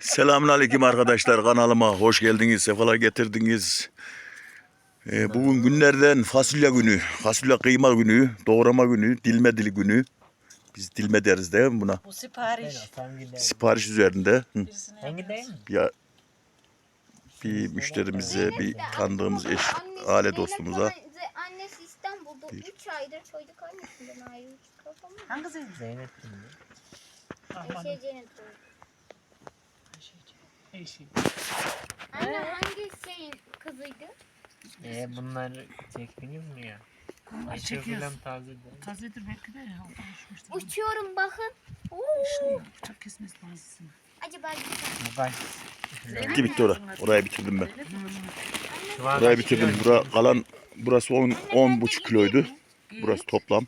Selamünaleyküm arkadaşlar kanalıma hoş geldiniz, sefalar getirdiniz. Ee, bugün günlerden fasulye günü, fasulye kıyma günü, doğrama günü, dilme dili günü. Biz dilme deriz değil mi buna? Bu sipariş. Sipariş üzerinde. Hı. Birisine Hangi değil mi? Ya bir müşterimize, bir tanıdığımız eş, aile dostumuza Annesi İstanbul'da 3 aydır çocuk annesinden ayrı hiç kafamı. Hangisi? Zeynep Cennet doğdu. Eşi. Anne hangi şeyin kızıydı? Ee bunlar çektiniz mi ya? Ayşe çekiyoruz. filan taze değil. Tazedir belki de ya. Konuşmuştur. Uçuyorum bakın. Oo. Bıçak kesmez bazısını. Acaba Bu kaç? bitti bitti ora. Orayı bitirdim ben. Şu an kaç bitirdim. kilo? Bura kalan burası 10 10 buçuk kiloydu. Burası toplam.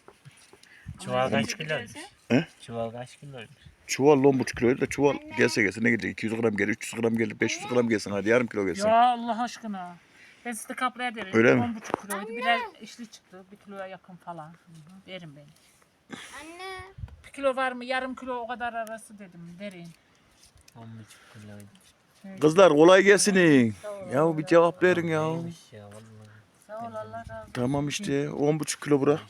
Çuval kaç kiloymuş? He? Çuval kaç kiloymuş? Çuval 10 buçuk kiloydu da çuval gelse gelse ne gelecek? 200 gram gelir, 300 gram gelir, 500 gram gelsin hadi yarım kilo gelsin. Ya Allah aşkına. Ben size kaplaya derim. Öyle mi? 10,5 kiloydu. Biraz işli çıktı. Bir kiloya yakın falan. Derim ben. Anne. Bir kilo var mı? Yarım kilo o kadar arası dedim. Derin. 10,5 kiloydu. Kızlar kolay gelsin. Ya bir cevap verin ya. Neymiş ya vallahi. Sağ ol Allah razı olsun. Tamam işte 10 buçuk kilo bura.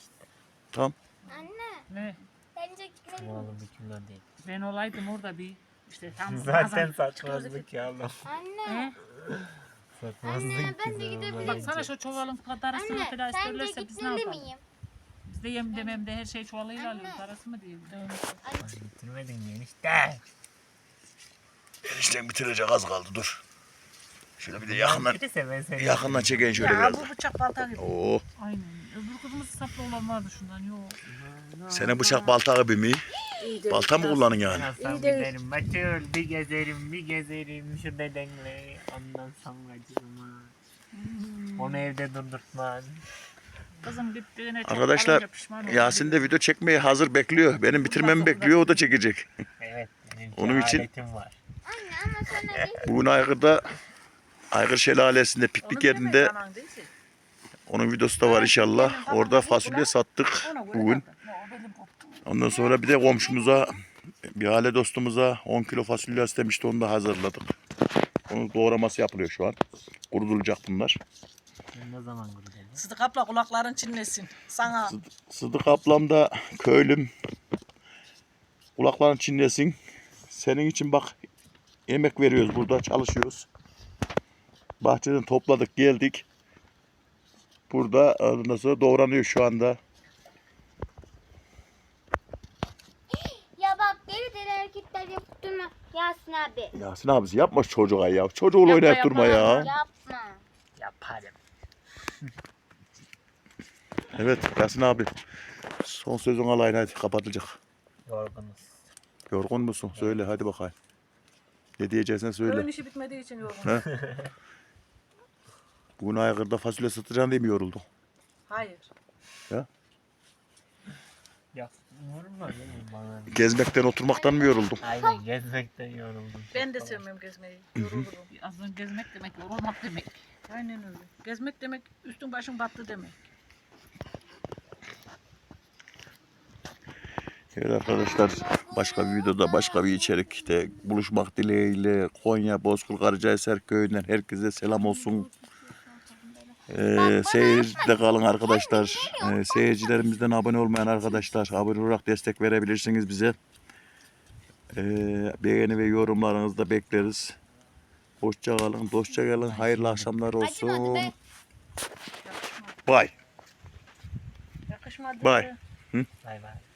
Tamam. Anne. Ne? Çuvalı bir kilo değil. Ben olaydım orada bir işte tam Zaten Ramazan- saçmazlık ya Allah. Anne. Saçmazlık Anne, ben de güzel gidebilirim. olmaz. Baksana şu çuvalın parasını Anne falan sence isterlerse biz ne gitmeli yapalım? miyim? Biz de yem dememde her şey çuvalıyla Anne. alıyoruz. Parası mı değil? Anne. Bitirmedin mi enişte? Enişten bitirecek az kaldı dur. Şöyle bir de yakından Bitirse ben seni. yakından çekeyim şöyle Ya biraz. bu bıçak balta gibi. Oo, Aynen. Öbür kızımız saplı olan vardı şundan. Yok. Senin bıçak balta gibi mi? Balta mı kullanın yani? Nasıl giderim Betül bir gezerim bir gezerim şu dedenle ondan sonra cıma. Onu evde durdurtmaz. Kızım gittiğine çok Arkadaşlar alınca pişman oldum. Yasin de video çekmeye hazır bekliyor. Benim bitirmemi bekliyor o da çekecek. Evet benim Onun için- aletim var. Anne ama sana değil. Bugün Aygır'da Aygır Şelalesi'nde piknik yerinde onun videosu da var inşallah. Orada fasulye sattık bugün. Ondan sonra bir de komşumuza bir aile dostumuza 10 kilo fasulye istemişti onu da hazırladık. Onun doğraması yapılıyor şu an. Kurutulacak bunlar. Ne zaman gideceğim? Sıdık abla kulakların çinlesin. Sana. Sıdık ablam da köylüm. Kulakların çinlesin. Senin için bak emek veriyoruz burada çalışıyoruz. Bahçeden topladık geldik. Burada ondan sonra doğranıyor şu anda. Ya bak deli deli hareketler yapıp durma. Yasin abi. Yasin abisi yapma çocuğa ya. Çocuğuyla Yapma, oynayıp durma ya. Yapma. Yaparım. Evet Yasin abi. Son sözün alayın hadi kapatılacak. Yorgunuz. Yorgun musun? Söyle hadi bakayım. Ne diyeceksen söyle. Öğün işi bitmediği için yorgun. He? Bugün Aygır'da fasulye satacaksın diye mi yoruldun? Hayır. Ya vurma bana? Gezmekten oturmaktan mı yoruldun? Aynen gezmekten yoruldum. Ben de sevmem gezmeyi. Yorulurum. Aslında gezmek demek yorulmak demek. Aynen öyle. Gezmek demek üstün başın battı demek. Evet arkadaşlar başka bir videoda başka bir içerikte buluşmak dileğiyle Konya Bozkır Karacahisar köyünden herkese selam olsun. Ee, seyircide kalın arkadaşlar. Ee, seyircilerimizden abone olmayan arkadaşlar abone olarak destek verebilirsiniz bize. Ee, beğeni ve yorumlarınızı da bekleriz. Hoşça kalın, dostça kalın. Hayırlı akşamlar olsun. Yakışmadı. Bye. Bay bay.